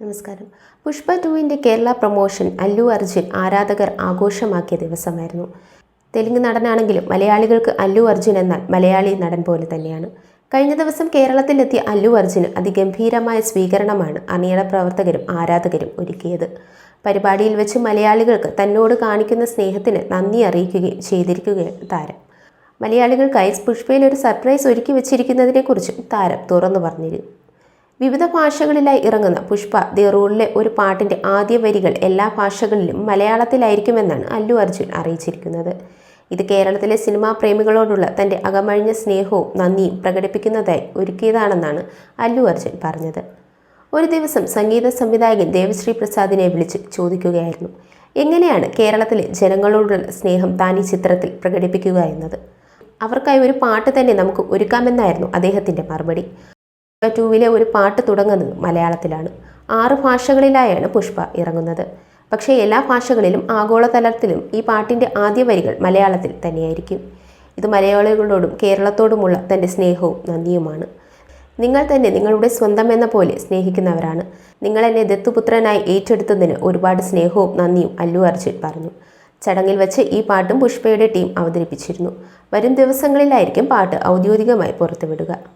നമസ്കാരം. പുഷ്പ ടുവിന്റെ കേരള പ്രൊമോഷൻ അല്ലു അർജുൻ ആരാധകർ ആഘോഷമാക്കിയ ദിവസമായിരുന്നു. തെലുങ്ക് നടനാണെങ്കിലും മലയാളികൾക്ക് അല്ലു അർജുൻ എന്നാൽ മലയാളി നടൻ പോലെ തന്നെയാണ്. കഴിഞ്ഞ ദിവസം കേരളത്തിലെത്തിയ അല്ലു അർജുന് അതിഗംഭീരമായ സ്വീകരണമാണ് അണിയറ പ്രവർത്തകരും ആരാധകരും ഒരുക്കിയത്. പരിപാടിയിൽ വെച്ച് മലയാളികൾക്ക് തന്നോട് കാണിക്കുന്ന സ്നേഹത്തിന് നന്ദി അറിയിക്കുകയും ചെയ്തിരിക്കുകയാണ് താരം. മലയാളികൾക്കായി പുഷ്പയിൽ ഒരു സർപ്രൈസ് ഒരുക്കി വെച്ചിരിക്കുന്നതിനെക്കുറിച്ചും താരം തുറന്നു പറഞ്ഞിരുന്നു. വിവിധ ഭാഷകളിലായി ഇറങ്ങുന്ന പുഷ്പ ദി റൂളിലെ ഒരു പാട്ടിന്റെ ആദ്യ വരികൾ എല്ലാ ഭാഷകളിലും മലയാളത്തിലായിരിക്കുമെന്നാണ് അല്ലു അർജുൻ അറിയിച്ചിരിക്കുന്നത്. ഇത് കേരളത്തിലെ സിനിമാ പ്രേമികളോടുള്ള തന്റെ അകമഴിഞ്ഞ സ്നേഹവും നന്ദിയും പ്രകടിപ്പിക്കുന്നതായി ഒരുക്കിയതാണെന്നാണ് അല്ലു അർജുൻ പറഞ്ഞത്. ഒരു ദിവസം സംഗീത സംവിധായകൻ ദേവശ്രീ പ്രസാദിനെ വിളിച്ച് ചോദിക്കുകയായിരുന്നു. എങ്ങനെയാണ് കേരളത്തിലെ ജനങ്ങളോടുള്ള സ്നേഹം താൻ ഈ ചിത്രത്തിൽ പ്രകടിപ്പിക്കുക എന്നത്? അവർക്കായി ഒരു പാട്ട് തന്നെ നമുക്ക് ഒരുക്കാമെന്നായിരുന്നു അദ്ദേഹത്തിന്റെ മറുപടി. ടൂവിലെ ഒരു പാട്ട് തുടങ്ങുന്നത് മലയാളത്തിലാണ്. ആറ് ഭാഷകളിലായാണ് പുഷ്പ ഇറങ്ങുന്നത്. പക്ഷേ എല്ലാ ഭാഷകളിലും ആഗോളതലത്തിലും ഈ പാട്ടിന്റെ ആദ്യ വരികൾ മലയാളത്തിൽ തന്നെയായിരിക്കും. ഇത് മലയാളികളോടും കേരളത്തോടുമുള്ള തന്റെ സ്നേഹവും നന്ദിയുമാണ്. നിങ്ങൾ തന്നെ നിങ്ങളുടെ സ്വന്തം എന്ന പോലെ സ്നേഹിക്കുന്നവരാണ്. നിങ്ങൾ എന്നെ ദത്തുപുത്രനായി ഏറ്റെടുത്തതിന് ഒരുപാട് സ്നേഹവും നന്ദിയും അല്ലു അർജുൻ പറഞ്ഞു. ചടങ്ങിൽ വെച്ച് ഈ പാട്ടും പുഷ്പയുടെ ടീം അവതരിപ്പിച്ചിരുന്നു. വരും ദിവസങ്ങളിലായിരിക്കും പാട്ട് ഔദ്യോഗികമായി പുറത്തുവിടുക.